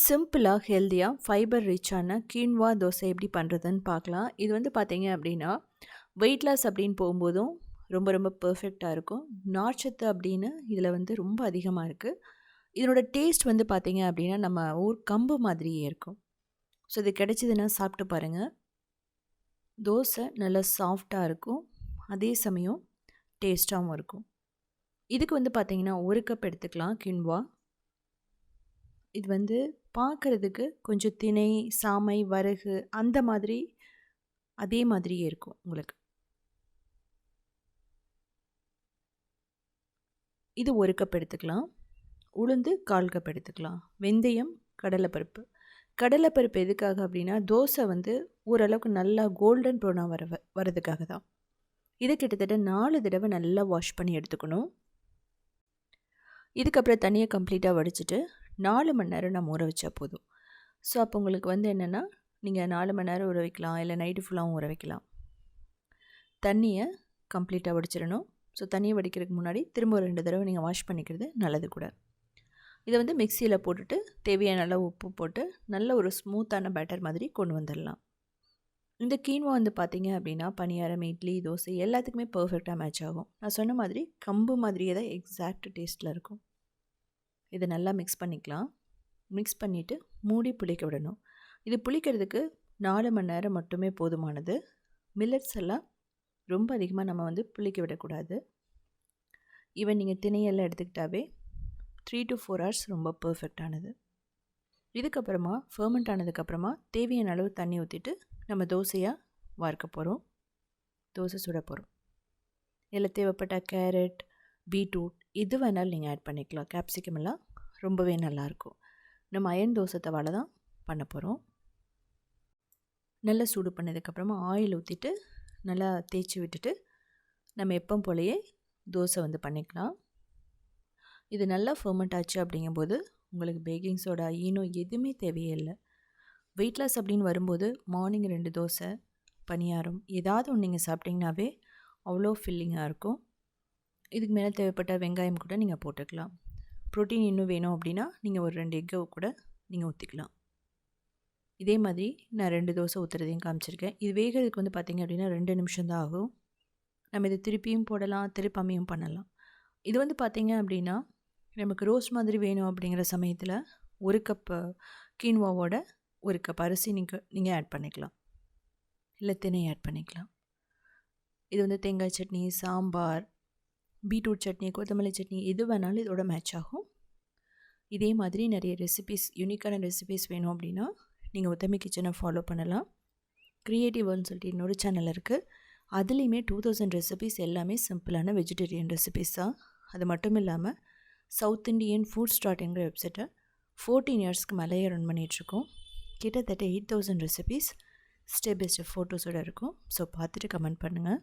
சிம்பிளாக ஹெல்த்தியாக ஃபைபர் ரிச்சான கீன்வா தோசை எப்படி பண்ணுறதுன்னு பார்க்கலாம். இது வந்து பார்த்தீங்க அப்படின்னா வெயிட் லாஸ் அப்படின்னு போகும்போதும் ரொம்ப ரொம்ப பர்ஃபெக்டாக இருக்கும். நார்ச்சத்து அப்படின்னு இதில் வந்து ரொம்ப அதிகமாக இருக்குது இதனோட டேஸ்ட் வந்து பார்த்தீங்க அப்படின்னா நம்ம ஊர் கம்பு மாதிரியே இருக்கும். ஸோ இது கிடச்சிதுன்னா சாப்பிட்டு பாருங்கள் தோசை நல்லா சாஃப்டாக இருக்கும். அதே சமயம் டேஸ்ட்டாகவும் இருக்கும். இதுக்கு வந்து பார்த்திங்கன்னா ஒரு கப் எடுத்துக்கலாம் கின்வா இது வந்து பார்க்குறதுக்கு கொஞ்சம் திணை சாமை வரகு அந்த மாதிரி அதே மாதிரியே இருக்கும் உங்களுக்கு. இது ஒரு கப் எடுத்துக்கலாம். உளுந்து கால் கப் எடுத்துக்கலாம். வெந்தயம் கடலைப்பருப்பு. கடலைப்பருப்பு எதுக்காக அப்படின்னா தோசை வந்து ஓரளவுக்கு நல்லா கோல்டன் ப்ரௌனாக வர வரதுக்காக தான். இதை கிட்டத்தட்ட நாலு தடவை நல்லா வாஷ் பண்ணி எடுத்துக்கணும். இதுக்கப்புறம் தண்ணியை கம்ப்ளீட்டாக வடிச்சிட்டு நாலு மணி நேரம் நம்ம ஊற வச்சா போதும். ஸோ அப்போ உங்களுக்கு வந்து என்னென்னா நீங்கள் நாலு மணி நேரம் ஊற வைக்கலாம். இல்லை நைட்டு ஃபுல்லாகவும் ஊற வைக்கலாம். தண்ணியை கம்ப்ளீட்டாக வடிச்சிடணும். ஸோ தண்ணியை வடிக்கிறதுக்கு முன்னாடி திரும்ப ஒரு ரெண்டு தடவை நீங்கள் வாஷ் பண்ணிக்கிறது நல்லது கூட. இதை வந்து மிக்சியில் போட்டுட்டு தேவையான நல்லா உப்பு போட்டு நல்ல ஒரு ஸ்மூத்தான பேட்டர் மாதிரி கொண்டு வந்துடலாம். இந்த கீன்வா வந்து பார்த்தீங்க அப்படின்னா பனியாரம் இட்லி தோசை எல்லாத்துக்குமே பர்ஃபெக்டாக மேட்ச் ஆகும். நான் சொன்ன மாதிரி கம்பு மாதிரியே தான் எக்ஸாக்ட் டேஸ்ட்டில் இருக்கும். இதை நல்லா மிக்ஸ் பண்ணிக்கலாம். மிக்ஸ் பண்ணிவிட்டு மூடி புளிக்க விடணும். இது புளிக்கிறதுக்கு நாலு மணி நேரம் மட்டுமே போதுமானது. மில்லட்ஸ் எல்லாம் ரொம்ப அதிகமாக நம்ம வந்து புளிக்க விடக்கூடாது. ஈவன் நீங்கள் திணையெல்லாம் எடுத்துக்கிட்டாவே த்ரீ டு ஃபோர் ஹவர்ஸ் ரொம்ப பர்ஃபெக்டானது இதுக்கப்புறமா ஃபர்மெண்ட் ஆனதுக்கப்புறமா தேவையான அளவு தண்ணி ஊற்றிட்டு நம்ம தோசையாக வார்க்க போகிறோம் தோசை சுட போகிறோம் இதில் தேவைப்பட்ட கேரட் பீட்ரூட் எது வேணாலும் நீங்கள் ஆட் பண்ணிக்கலாம். கேப்சிகம் எல்லாம் ரொம்பவே நல்லாயிருக்கும் நம்ம அயன் தோசை தவால தான் பண்ண போகிறோம் நல்லா சூடு பண்ணதுக்கப்புறமா ஆயில் ஊற்றிட்டு நல்லா தேய்ச்சி விட்டுட்டு நம்ம எப்போ போலையே தோசை வந்து பண்ணிக்கலாம். இது நல்லா ஃபர்மெண்ட் ஆச்சு அப்படிங்கும்போது உங்களுக்கு பேக்கிங் சோடா ஈனோ எதுவுமே தேவையே இல்லை. வெயிட் லாஸ் அப்படின்னு வரும்போது மார்னிங் ரெண்டு தோசை பணியாரம் ஏதாவது ஒன்று நீங்கள் சாப்பிட்டிங்கனாவே அவ்வளோ ஃபில்லிங்காக இருக்கும். இதுக்கு மேலே தேவைப்பட்ட வெங்காயம் கூட நீங்கள் போட்டுக்கலாம். ப்ரோட்டீன் இன்னும் வேணும் அப்படின்னா நீங்கள் ஒரு ரெண்டு எக்கை கூட நீங்கள் ஊற்றிக்கலாம். இதே மாதிரி நான் ரெண்டு தோசை ஊற்றுறதையும் காமிச்சிருக்கேன். இது வேகிறதுக்கு வந்து பார்த்திங்க அப்படின்னா ரெண்டு நிமிஷம் தான் ஆகும். நம்ம இதை திருப்பியும் போடலாம் திருப்பாமையும் பண்ணலாம். இது வந்து பார்த்திங்க அப்படின்னா நமக்கு ரோஸ்ட் மாதிரி வேணும் அப்படிங்கிற சமயத்தில் ஒரு கப்பு கீன்வாவோட ஒரு கப் அரிசி நீங்கள் நீங்கள் ஆட் பண்ணிக்கலாம். இல்லை தினை ஆட் பண்ணிக்கலாம். இது வந்து தேங்காய் சட்னி சாம்பார் பீட்ரூட் சட்னி கொத்தமல்லி சட்னி எது வேணாலும் இதோட மேட்ச் ஆகும். இதே மாதிரி நிறைய ரெசிபிஸ் யூனிக்கான ரெசிபிஸ் வேணும் அப்படின்னா நீங்கள் உத்தமி கிச்சனை ஃபாலோ பண்ணலாம். க்ரியேட்டிவ்னு சொல்லிட்டு இன்னொரு சேனல் இருக்குது அதுலேயுமே டூ தௌசண்ட் ரெசிபிஸ் எல்லாமே சிம்பிளான வெஜிடேரியன் ரெசிபிஸ் தான். அது மட்டும் இல்லாமல் சவுத் இண்டியன் ஃபுட் ஸ்டார்ட்ங்கிற வெப்சைட்டை ஃபோர்டீன் இயர்ஸ்க்கு மேலேயே ரன் பண்ணிகிட்ருக்கோம் கிட்டத்தட்ட eight thousand recipes step by step ஃபோட்டோஸோடு இருக்கும். ஸோ பார்த்துட்டு கமெண்ட் பண்ணுங்கள்